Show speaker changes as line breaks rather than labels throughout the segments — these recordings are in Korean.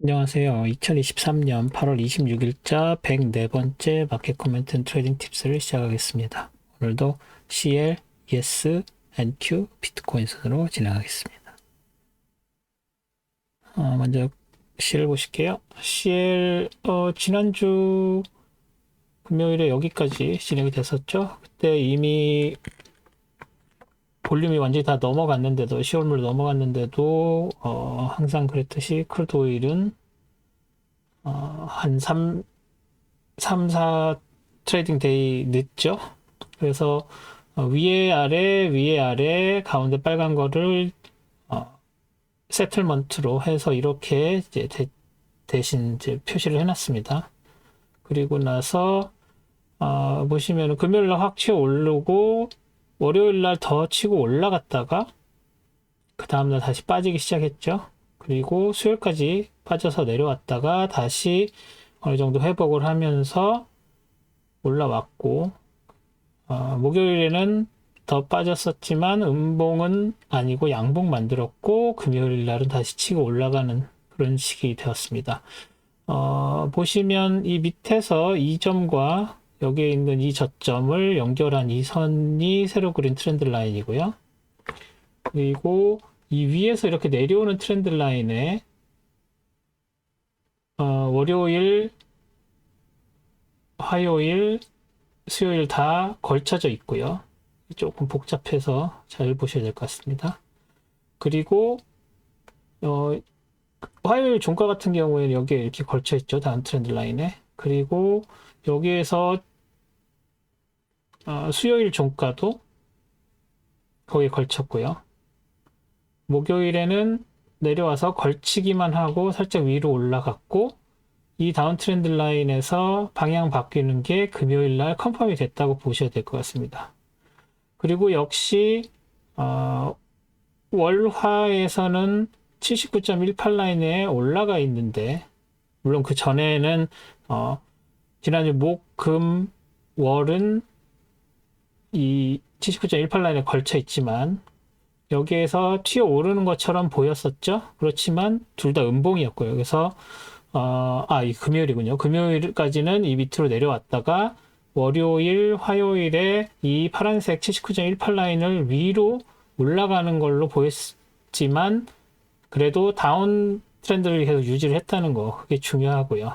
안녕하세요. 2023년 8월 26일자 104번째 마켓 코멘트 앤 트레이딩 팁스를 시작하겠습니다. 오늘도 CL, ES, NQ, 비트코인 순으로 진행하겠습니다. 어, 먼저 CL 보실게요. CL 어, 지난주 금요일에 여기까지 진행이 됐었죠. 그때 이미 볼륨이 완전히 다 넘어갔는데도 10월물 넘어갔는데도 어, 항상 그랬듯이 오일은 어, 한 3, 3, 4 트레이딩 데이 늦죠. 그래서 어, 위에 아래 위에 아래 가운데 빨간 거를 어, 세틀먼트로 해서 이렇게 이제 대, 대신 이제 표시를 해놨습니다. 그리고 나서 어, 보시면 금요일 날 확 치어 오르고 월요일 날 더 치고 올라갔다가 그 다음날 다시 빠지기 시작했죠. 그리고 수요일까지 빠져서 내려왔다가 다시 어느 정도 회복을 하면서 올라왔고 어, 목요일에는 더 빠졌었지만 음봉은 아니고 양봉 만들었고 금요일 날은 다시 치고 올라가는 그런 식이 되었습니다. 어, 보시면 이 밑에서 이 점과 여기에 있는 이 저점을 연결한 이 선이 새로 그린 트렌드 라인이고요. 그리고 이 위에서 이렇게 내려오는 트렌드 라인에 어, 월요일, 화요일, 수요일 다 걸쳐져 있고요. 조금 복잡해서 잘 보셔야 될 것 같습니다. 그리고 어, 화요일 종가 같은 경우에는 여기에 이렇게 걸쳐 있죠. 다음 트렌드 라인에. 그리고 여기에서 어, 수요일 종가도 거기에 걸쳤고요. 목요일에는 내려와서 걸치기만 하고 살짝 위로 올라갔고 이 다운 트렌드 라인에서 방향 바뀌는 게 금요일 날 컨펌이 됐다고 보셔야 될 것 같습니다. 그리고 역시 어, 월화에서는 79.18 라인에 올라가 있는데 물론 그 전에는 어, 지난주 목, 금, 월은 이 79.18 라인에 걸쳐 있지만 여기에서 튀어 오르는 것처럼 보였었죠. 그렇지만 둘 다 음봉이었고요. 그래서 어, 아, 이 금요일이군요. 금요일까지는 이 밑으로 내려왔다가 월요일, 화요일에 이 파란색 79.18 라인을 위로 올라가는 걸로 보였지만 그래도 다운 트렌드를 계속 유지를 했다는 거 그게 중요하고요.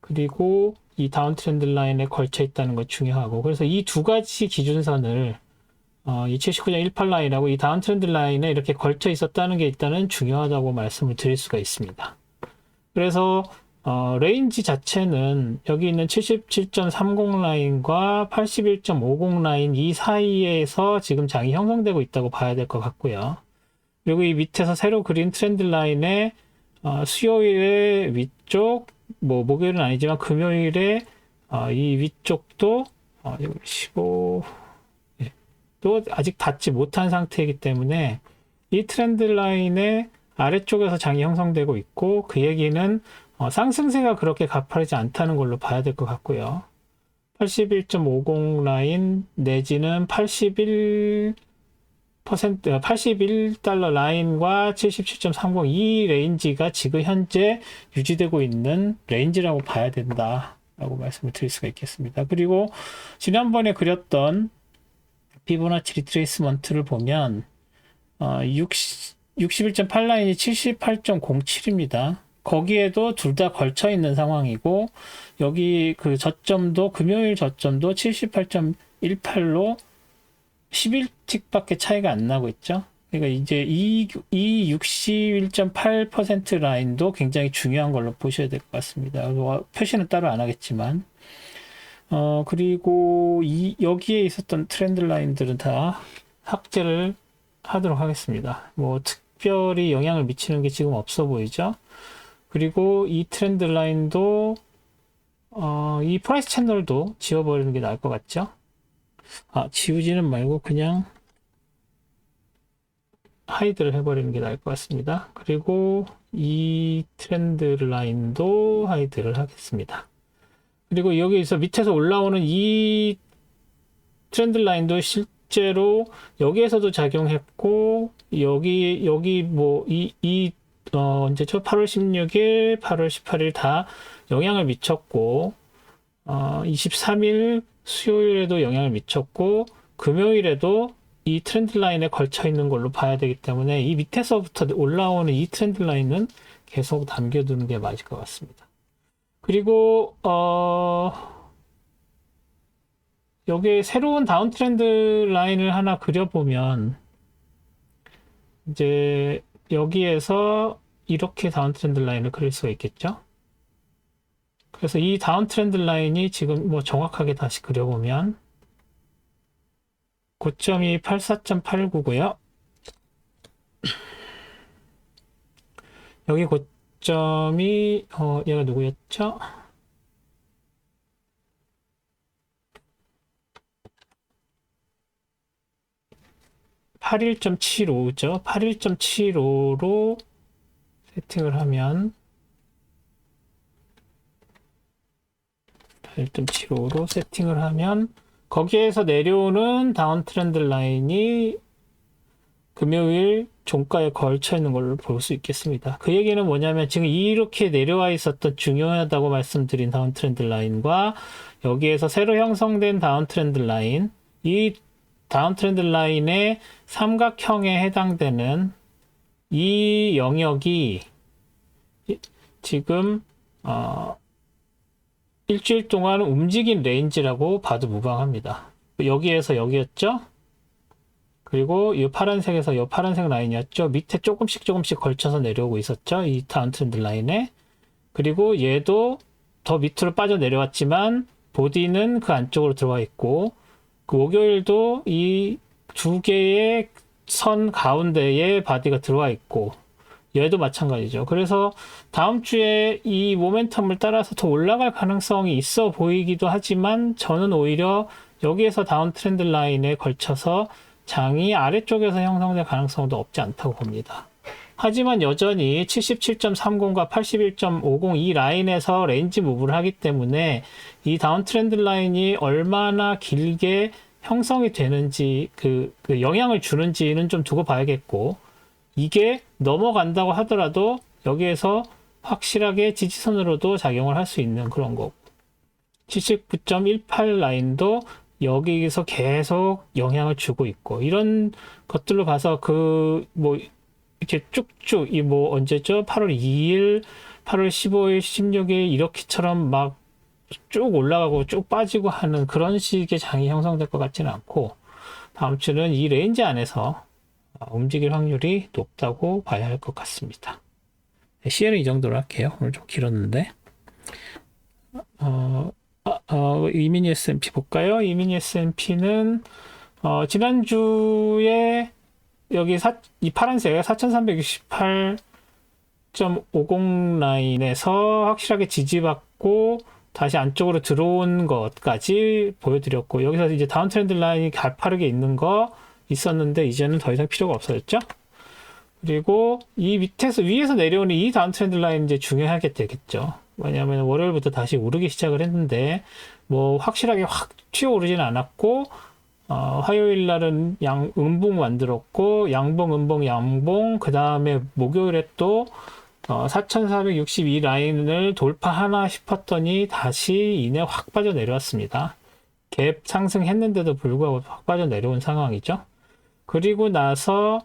그리고 이 다운 트렌드 라인에 걸쳐 있다는 거 중요하고 그래서 이 두 가지 기준선을 어, 이 79.18 라인하고 이 다운 트렌드 라인에 이렇게 걸쳐 있었다는 게 일단은 중요하다고 말씀을 드릴 수가 있습니다. 그래서 어, 레인지 자체는 여기 있는 77.30 라인과 81.50 라인 이 사이에서 지금 장이 형성되고 있다고 봐야 될 것 같고요. 그리고 이 밑에서 새로 그린 트렌드 라인에 어, 수요일의 위쪽, 뭐 목요일은 아니지만 금요일에 어, 이 위쪽도 어, 15, 예, 또 아직 닿지 못한 상태이기 때문에 이 트렌드 라인의 아래쪽에서 장이 형성되고 있고 그 얘기는 어, 상승세가 그렇게 가파르지 않다는 걸로 봐야 될 것 같고요. 81.50 라인 내지는 81 81달러 라인과 77.30 이 레인지가 지금 현재 유지되고 있는 레인지라고 봐야 된다 라고 말씀을 드릴 수가 있겠습니다. 그리고 지난번에 그렸던 피보나치 리트레이스먼트를 보면 어, 60, 61.8 라인이 78.07입니다. 거기에도 둘 다 걸쳐 있는 상황이고 여기 그 저점도 금요일 저점도 78.18로 11틱밖에 차이가 안 나고 있죠. 그러니까 이제 이, 이 61.8% 라인도 굉장히 중요한 걸로 보셔야 될 것 같습니다. 표시는 따로 안 하겠지만. 어, 그리고 이, 여기에 있었던 트렌드 라인들은 다 학제를 하도록 하겠습니다. 뭐, 특별히 영향을 미치는 게 지금 없어 보이죠? 그리고 이 트렌드 라인도, 어, 이 프라이스 채널도 지워버리는 게 나을 것 같죠? 아, 지우지는 말고 그냥 하이드를 해버리는 게 나을 것 같습니다. 그리고 이 트렌드 라인도 하이드를 하겠습니다. 그리고 여기서 밑에서 올라오는 이 트렌드 라인도 실제로 여기에서도 작용했고 여기 여기 뭐이이 어, 언제죠? 8월 16일, 8월 18일 다 영향을 미쳤고, 어, 23일 수요일에도 영향을 미쳤고, 금요일에도 이 트렌드 라인에 걸쳐 있는 걸로 봐야 되기 때문에 이 밑에서부터 올라오는 이 트렌드 라인은 계속 남겨두는 게 맞을 것 같습니다. 그리고, 어, 여기에 새로운 다운 트렌드 라인을 하나 그려보면, 이제 여기에서 이렇게 다운 트렌드 라인을 그릴 수가 있겠죠. 그래서 이 다운 트렌드 라인이 지금 뭐 정확하게 다시 그려보면 고점이 84.89고요. 여기 고점이 어 얘가 누구였죠? (81.75죠) (81.75로) 세팅을 하면 1.75로 세팅을 하면 거기에서 내려오는 다운 트렌드 라인이 금요일 종가에 걸쳐 있는 걸로 볼 수 있겠습니다. 그 얘기는 뭐냐면 지금 이렇게 내려와 있었던 중요하다고 말씀드린 다운 트렌드 라인과 여기에서 새로 형성된 다운 트렌드 라인, 이 다운 트렌드 라인의 삼각형에 해당되는 이 영역이 지금 어, 일주일 동안 움직인 레인지라고 봐도 무방합니다. 여기에서 여기였죠? 그리고 이 파란색에서 이 파란색 라인이었죠? 밑에 조금씩 조금씩 걸쳐서 내려오고 있었죠? 이 다운 트렌드 라인에. 그리고 얘도 더 밑으로 빠져 내려왔지만 보디는 그 안쪽으로 들어와 있고 그 목요일도 이 두 개의 선 가운데에 바디가 들어와 있고 얘도 마찬가지죠. 그래서 다음 주에 이 모멘텀을 따라서 더 올라갈 가능성이 있어 보이기도 하지만 저는 오히려 여기에서 다운 트렌드 라인에 걸쳐서 장이 아래쪽에서 형성될 가능성도 없지 않다고 봅니다. 하지만 여전히 77.30과 81.50 이 라인에서 레인지 무브를 하기 때문에 이 다운 트렌드 라인이 얼마나 길게 형성이 되는지 그, 그 영향을 주는지는 좀 두고 봐야겠고 이게 넘어간다고 하더라도 여기에서 확실하게 지지선으로도 작용을 할 수 있는 그런 거고 79.18 라인도 여기에서 계속 영향을 주고 있고 이런 것들로 봐서 그 뭐 이렇게 쭉쭉 이 뭐 언제죠? 8월 2일, 8월 15일, 16일 이렇게처럼 막 쭉 올라가고 쭉 빠지고 하는 그런 식의 장이 형성될 것 같지는 않고 다음 주는 이 레인지 안에서 움직일 확률이 높다고 봐야 할 것 같습니다. CL은 이 정도로 할게요. 오늘 좀 길었는데. 어, 아, 어, 이미니 S&P 볼까요? 이미니 S&P는 어, 지난주에 여기 사, 이 파란색 4368.50 라인에서 확실하게 지지받고 다시 안쪽으로 들어온 것까지 보여드렸고 여기서 이제 다운 트렌드 라인이 가파르게 있는 거 있었는데 이제는 더 이상 필요가 없어졌죠. 그리고 이 밑에서 위에서 내려오는 이 다운 트렌드 라인 이제 중요하게 되겠죠. 왜냐하면 월요일부터 다시 오르기 시작을 했는데 뭐 확실하게 확 튀어 오르지는 않았고 어, 화요일 날은 양 음봉 만들었고 양봉 음봉 양봉 그 다음에 목요일에 또 어, 4462 라인을 돌파하나 싶었더니 다시 이내 확 빠져 내려왔습니다. 갭 상승했는데도 불구하고 확 빠져 내려온 상황이죠. 그리고 나서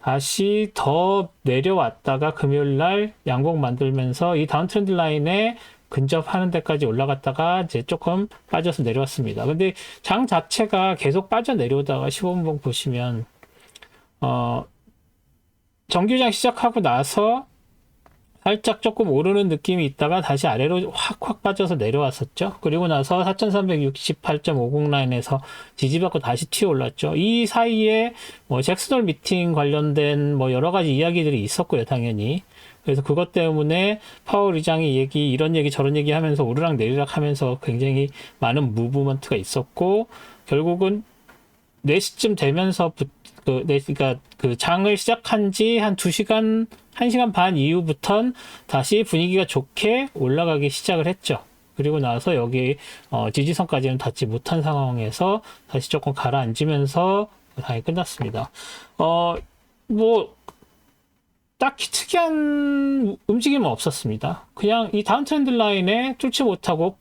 다시 더 내려왔다가 금요일 날 양봉 만들면서 이 다운 트렌드 라인에 근접하는 데까지 올라갔다가 이제 조금 빠져서 내려왔습니다. 근데 장 자체가 계속 빠져 내려오다가 15분봉 보시면 어 정규장 시작하고 나서 살짝 조금 오르는 느낌이 있다가 다시 아래로 확확 빠져서 내려왔었죠. 그리고 나서 4368.50 라인에서 지지받고 다시 튀어 올랐죠. 이 사이에 뭐 잭스돌 미팅 관련된 뭐 여러 가지 이야기들이 있었고요, 당연히. 그래서 그것 때문에 파월 의장이 얘기 이런 얘기 저런 얘기 하면서 오르락 내리락 하면서 굉장히 많은 무브먼트가 있었고 결국은 4시쯤 되면서 그, 네, 그러니까 그 장을 시작한 지 한 2시간, 1시간 반 이후부턴 다시 분위기가 좋게 올라가기 시작을 했죠. 그리고 나서 여기 어, 지지선까지는 닿지 못한 상황에서 다시 조금 가라앉으면서 당이 끝났습니다. 어, 뭐 딱히 특이한 움직임은 없었습니다. 그냥 이 다운 트렌드 라인에 뚫지 못하고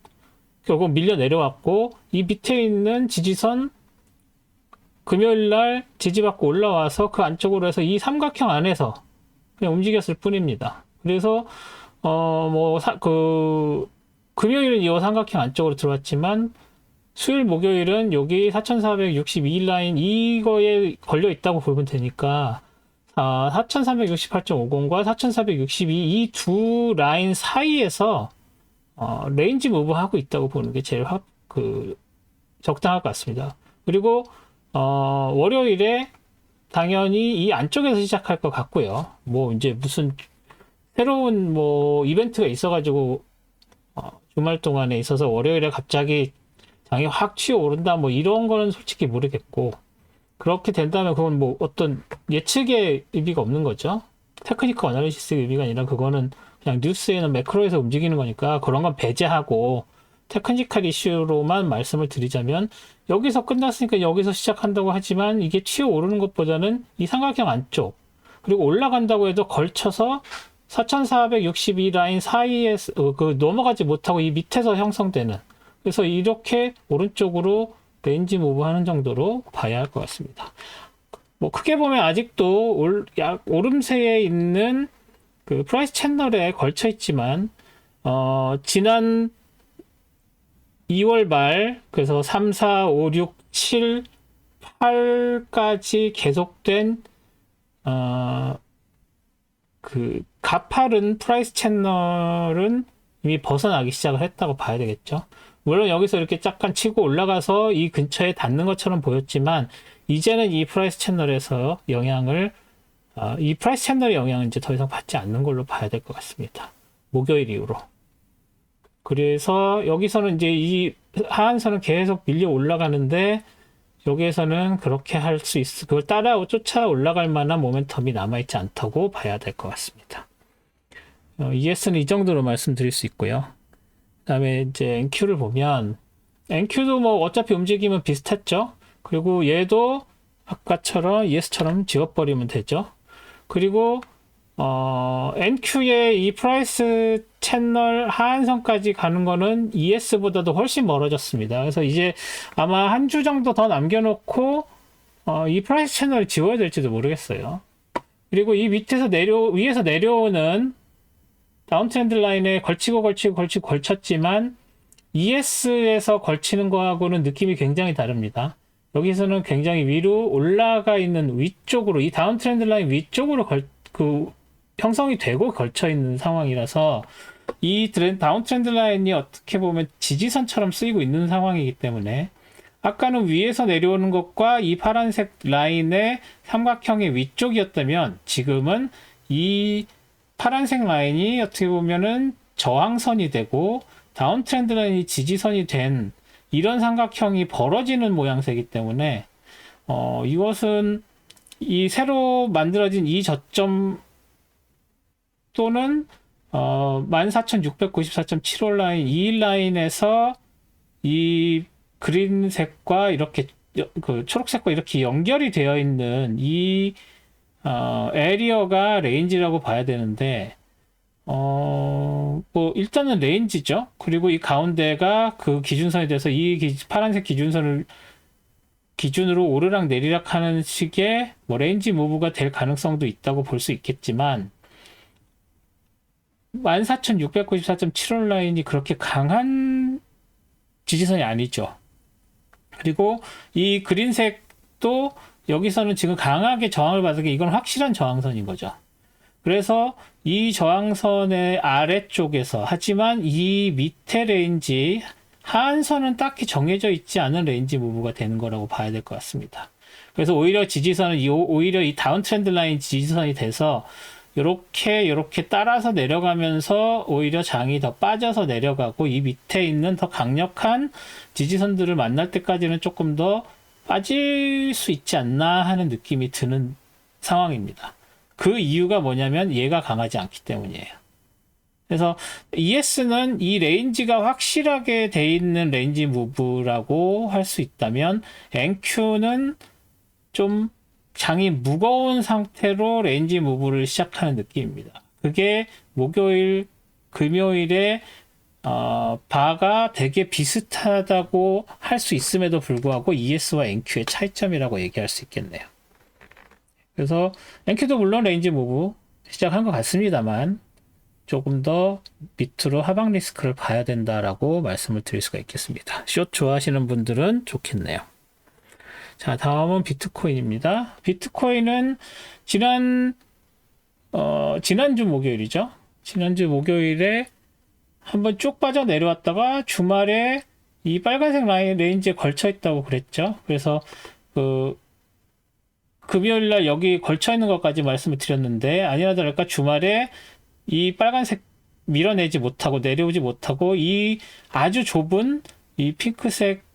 결국 밀려 내려왔고 이 밑에 있는 지지선 금요일 날 지지받고 올라와서 그 안쪽으로 해서 이 삼각형 안에서 그냥 움직였을 뿐입니다. 그래서 어뭐그 금요일은 이 삼각형 안쪽으로 들어왔지만 수요일 목요일은 여기 4462일 라인 이거에 걸려 있다고 보면 되니까 아, 4368.50과 4462 이 두 라인 사이에서 어, 레인지 무브 하고 있다고 보는 게 제일 확, 그 적당할 것 같습니다. 그리고 어, 월요일에 당연히 이 안쪽에서 시작할 것 같고요. 뭐 이제 무슨 새로운 뭐 이벤트가 있어가지고 어, 주말 동안에 있어서 월요일에 갑자기 장이 확 튀어 오른다 뭐 이런 거는 솔직히 모르겠고 그렇게 된다면 그건 뭐 어떤 예측의 의미가 없는 거죠. 테크니컬 어나리시스의 의미가 아니라 그거는 그냥 뉴스에는 매크로에서 움직이는 거니까 그런 건 배제하고 테크니컬 이슈로만 말씀을 드리자면 여기서 끝났으니까 여기서 시작한다고 하지만 이게 튀어 오르는 것보다는 이 삼각형 안쪽 그리고 올라간다고 해도 걸쳐서 4462 라인 사이에 어, 그 넘어가지 못하고 이 밑에서 형성되는 그래서 이렇게 오른쪽으로 레인지 무브 하는 정도로 봐야 할 것 같습니다. 뭐 크게 보면 아직도 올, 약 오름세에 있는 그 프라이스 채널에 걸쳐 있지만 어, 지난 2월 말 그래서 3, 4, 5, 6, 7, 8까지 계속된 어, 그 가파른 프라이스 채널은 이미 벗어나기 시작을 했다고 봐야 되겠죠. 물론 여기서 이렇게 약간 치고 올라가서 이 근처에 닿는 것처럼 보였지만 이제는 이 프라이스 채널에서 영향을 어, 이 프라이스 채널의 영향은 이제 더 이상 받지 않는 걸로 봐야 될 것 같습니다. 목요일 이후로. 그래서 여기서는 이제 이 하한선은 계속 밀려 올라가는데 여기에서는 그렇게 할 수 있, 그걸 따라 쫓아 올라갈 만한 모멘텀이 남아있지 않다고 봐야 될 것 같습니다. 어, ES는 이 정도로 말씀드릴 수 있고요. 그 다음에 이제 NQ를 보면 NQ도 뭐 어차피 움직임은 비슷했죠. 그리고 얘도 아까처럼 ES처럼 지워버리면 되죠. 그리고 어, NQ의 이 프라이스 채널 하한선까지 가는 거는 ES보다도 훨씬 멀어졌습니다. 그래서 이제 아마 한 주 정도 더 남겨놓고 어, 이 프라이스 채널을 지워야 될지도 모르겠어요. 그리고 이 밑에서 내려 위에서 내려오는 다운트렌드 라인에 걸치고 걸치고 걸치고 걸쳤지만 ES에서 걸치는 거하고는 느낌이 굉장히 다릅니다. 여기서는 굉장히 위로 올라가 있는 위쪽으로 이 다운트렌드 라인 위쪽으로 걸, 그 형성이 되고 걸쳐 있는 상황이라서 이 다운 트렌드 라인이 어떻게 보면 지지선처럼 쓰이고 있는 상황이기 때문에 아까는 위에서 내려오는 것과 이 파란색 라인의 삼각형의 위쪽이었다면 지금은 이 파란색 라인이 어떻게 보면은 저항선이 되고 다운 트렌드 라인이 지지선이 된 이런 삼각형이 벌어지는 모양새이기 때문에 어, 이것은 이 새로 만들어진 이 저점 또는 어, 14,694.75 라인 이 라인에서 이 그린색과 이렇게 그 초록색과 이렇게 연결이 되어 있는 이 어, 에리어가 레인지라고 봐야 되는데 어, 뭐 일단은 레인지죠. 그리고 이 가운데가 그 기준선이 돼서 이 기, 파란색 기준선을 기준으로 오르락 내리락 하는 식의 뭐 레인지 무브가 될 가능성도 있다고 볼 수 있겠지만 14,694.75 라인이 그렇게 강한 지지선이 아니죠. 그리고 이 그린색도 여기서는 지금 강하게 저항을 받은 게 이건 확실한 저항선인 거죠. 그래서 이 저항선의 아래쪽에서 하지만 이 밑에 레인지 하한선은 딱히 정해져 있지 않은 레인지 무브가 되는 거라고 봐야 될 것 같습니다. 그래서 오히려 지지선은 이 오히려 이 다운 트렌드 라인 지지선이 돼서 이렇게 이렇게 따라서 내려가면서 오히려 장이 더 빠져서 내려가고 이 밑에 있는 더 강력한 지지선들을 만날 때까지는 조금 더 빠질 수 있지 않나 하는 느낌이 드는 상황입니다. 그 이유가 뭐냐면 얘가 강하지 않기 때문이에요. 그래서 ES는 이 레인지가 확실하게 돼 있는 레인지 무브라고 할 수 있다면 NQ는 좀 장이 무거운 상태로 레인지 무브를 시작하는 느낌입니다. 그게 목요일, 금요일에 어, 바가 되게 비슷하다고 할 수 있음에도 불구하고 ES와 NQ의 차이점이라고 얘기할 수 있겠네요. 그래서 NQ도 물론 레인지 무브 시작한 것 같습니다만 조금 더 밑으로 하방 리스크를 봐야 된다라고 말씀을 드릴 수가 있겠습니다. 숏 좋아하시는 분들은 좋겠네요. 자, 다음은 비트코인입니다. 비트코인은 지난 어, 지난주 목요일이죠. 지난주 목요일에 한번 쭉 빠져 내려왔다가 주말에 이 빨간색 라인 레인지에 걸쳐 있다고 그랬죠. 그래서 그 금요일 날 여기 걸쳐 있는 것까지 말씀을 드렸는데 아니나 다를까 주말에 이 빨간색 밀어내지 못하고 내려오지 못하고 이 아주 좁은 이 핑크색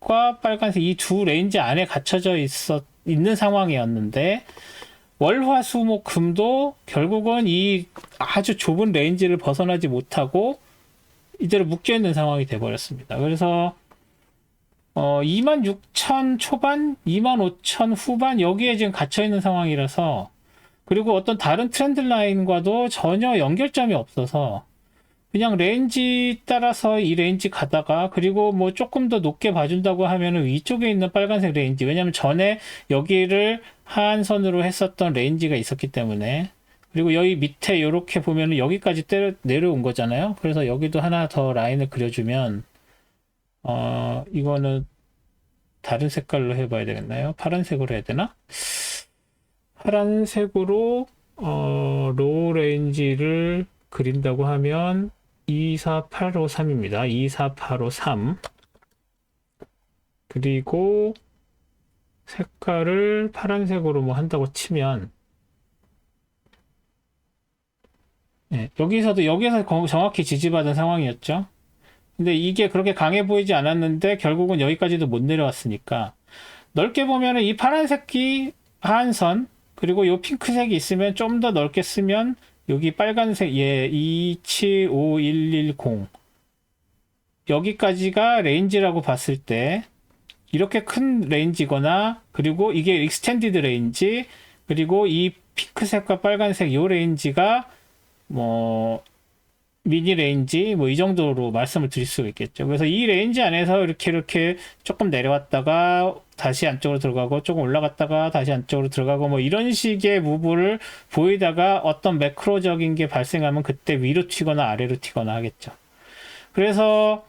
과 빨간색 이 두 레인지 안에 갇혀져 있었 있는 상황이었는데 월화수목 금도 결국은 이 아주 좁은 레인지를 벗어나지 못하고 이대로 묶여 있는 상황이 돼 버렸습니다. 그래서 어 26,000 초반, 25,000 후반 여기에 지금 갇혀 있는 상황이라서 그리고 어떤 다른 트렌드 라인과도 전혀 연결점이 없어서 그냥 레인지 따라서 이 레인지 가다가 그리고 뭐 조금 더 높게 봐준다고 하면은 위쪽에 있는 빨간색 레인지 왜냐면 전에 여기를 하한선으로 했었던 레인지가 있었기 때문에 그리고 여기 밑에 이렇게 보면은 여기까지 때려, 내려온 거잖아요. 그래서 여기도 하나 더 라인을 그려주면 어 이거는 다른 색깔로 해봐야 되겠나요? 파란색으로 해야 되나? 파란색으로 어, 로우 레인지를 그린다고 하면 24853입니다. 24853 그리고 색깔을 파란색으로 뭐 한다고 치면 네, 여기서도 여기서 거- 정확히 지지받은 상황이었죠. 근데 이게 그렇게 강해 보이지 않았는데 결국은 여기까지도 못 내려왔으니까 넓게 보면은 이 파란색이 하한선 그리고 요 핑크색이 있으면 좀 더 넓게 쓰면 여기 빨간색 예 275110 여기까지가 레인지라고 봤을 때 이렇게 큰 레인지거나 그리고 이게 익스텐디드 레인지 그리고 이 핑크색과 빨간색 요 레인지가 뭐 미니 레인지 뭐 이 정도로 말씀을 드릴 수 있겠죠. 그래서 이 레인지 안에서 이렇게 이렇게 조금 내려왔다가 다시 안쪽으로 들어가고 조금 올라갔다가 다시 안쪽으로 들어가고 뭐 이런 식의 무브를 보이다가 어떤 매크로적인 게 발생하면 그때 위로 튀거나 아래로 튀거나 하겠죠. 그래서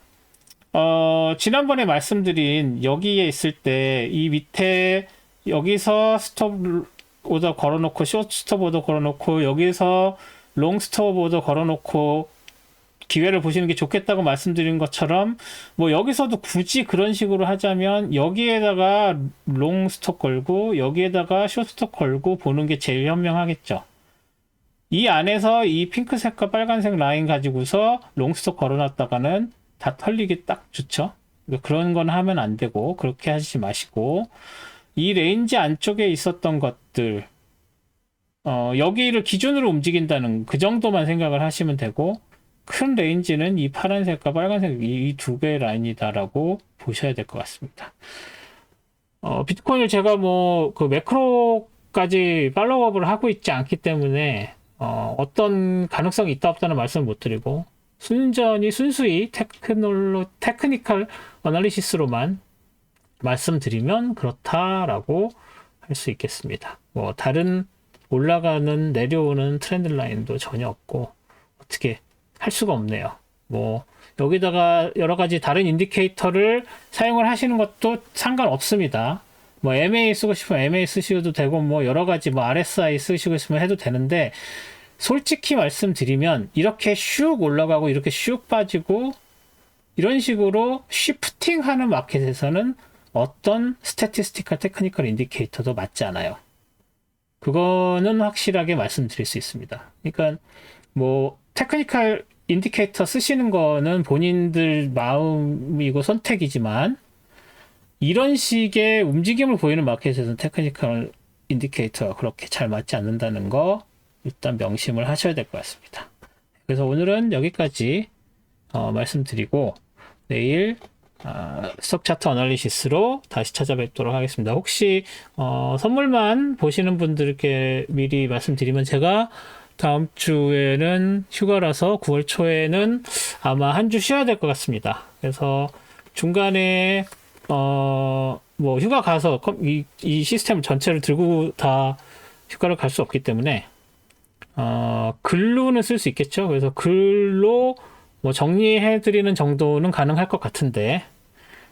어 지난번에 말씀드린 여기에 있을 때 이 밑에 여기서 스톱 오더 걸어놓고 숏 스톱 오더 걸어놓고 여기서 롱 스톱 오더 걸어놓고 기회를 보시는 게 좋겠다고 말씀드린 것처럼 뭐 여기서도 굳이 그런 식으로 하자면 여기에다가 롱 스톱 걸고 여기에다가 숏 스톱 걸고 보는 게 제일 현명하겠죠. 이 안에서 이 핑크색과 빨간색 라인 가지고서 롱 스톱 걸어놨다가는 다 털리기 딱 좋죠. 그러니까 그런 건 하면 안 되고 그렇게 하지 마시고 이 레인지 안쪽에 있었던 것들 어, 여기를 기준으로 움직인다는 그 정도만 생각을 하시면 되고 큰 레인지는 이 파란색과 빨간색 이 두 개의 라인이다라고 보셔야 될 것 같습니다. 어, 비트코인을 제가 뭐 그 매크로까지 팔로우업을 하고 있지 않기 때문에 어, 어떤 가능성이 있다 없다는 말씀을 못 드리고 순전히 순수히 테크놀로 테크니컬 어널리시스로만 말씀드리면 그렇다라고 할 수 있겠습니다. 뭐 다른 올라가는 내려오는 트렌드 라인도 전혀 없고 어떻게 할 수가 없네요. 뭐 여기다가 여러 가지 다른 인디케이터를 사용을 하시는 것도 상관없습니다. 뭐 MA 쓰고 싶으면 MA 쓰셔도 되고 뭐 여러 가지 뭐 RSI 쓰시고 싶으면 해도 되는데 솔직히 말씀드리면 이렇게 슉 올라가고 이렇게 슉 빠지고 이런 식으로 쉬프팅 하는 마켓에서는 어떤 스태티스티컬 테크니컬 인디케이터도 맞지 않아요. 그거는 확실하게 말씀드릴 수 있습니다. 그러니까 뭐 테크니컬 인디케이터 쓰시는 거는 본인들 마음이고 선택이지만 이런 식의 움직임을 보이는 마켓에서는 테크니컬 인디케이터가 그렇게 잘 맞지 않는다는 거 일단 명심을 하셔야 될 것 같습니다. 그래서 오늘은 여기까지 어, 말씀드리고 내일 어, 스톡 차트 어널리시스로 다시 찾아뵙도록 하겠습니다. 혹시 어, 선물만 보시는 분들께 미리 말씀드리면 제가 다음 주에는 휴가라서 9월 초에는 아마 한 주 쉬어야 될 것 같습니다. 그래서 중간에 어, 뭐 휴가 가서 컴- 이, 이 시스템 전체를 들고 다 휴가를 갈 수 없기 때문에 어, 글로는 쓸 수 있겠죠. 그래서 글로 뭐 정리해 드리는 정도는 가능할 것 같은데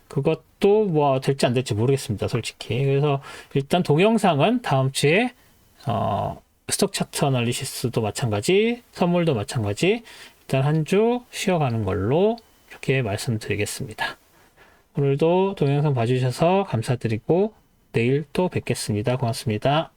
그것도 뭐 될지 안 될지 모르겠습니다. 솔직히. 그래서 일단 동영상은 다음 주에 어, 스톡 차트 어널리시스도 마찬가지, 선물도 마찬가지, 일단 한 주 쉬어가는 걸로 이렇게 말씀드리겠습니다. 오늘도 동영상 봐주셔서 감사드리고 내일 또 뵙겠습니다. 고맙습니다.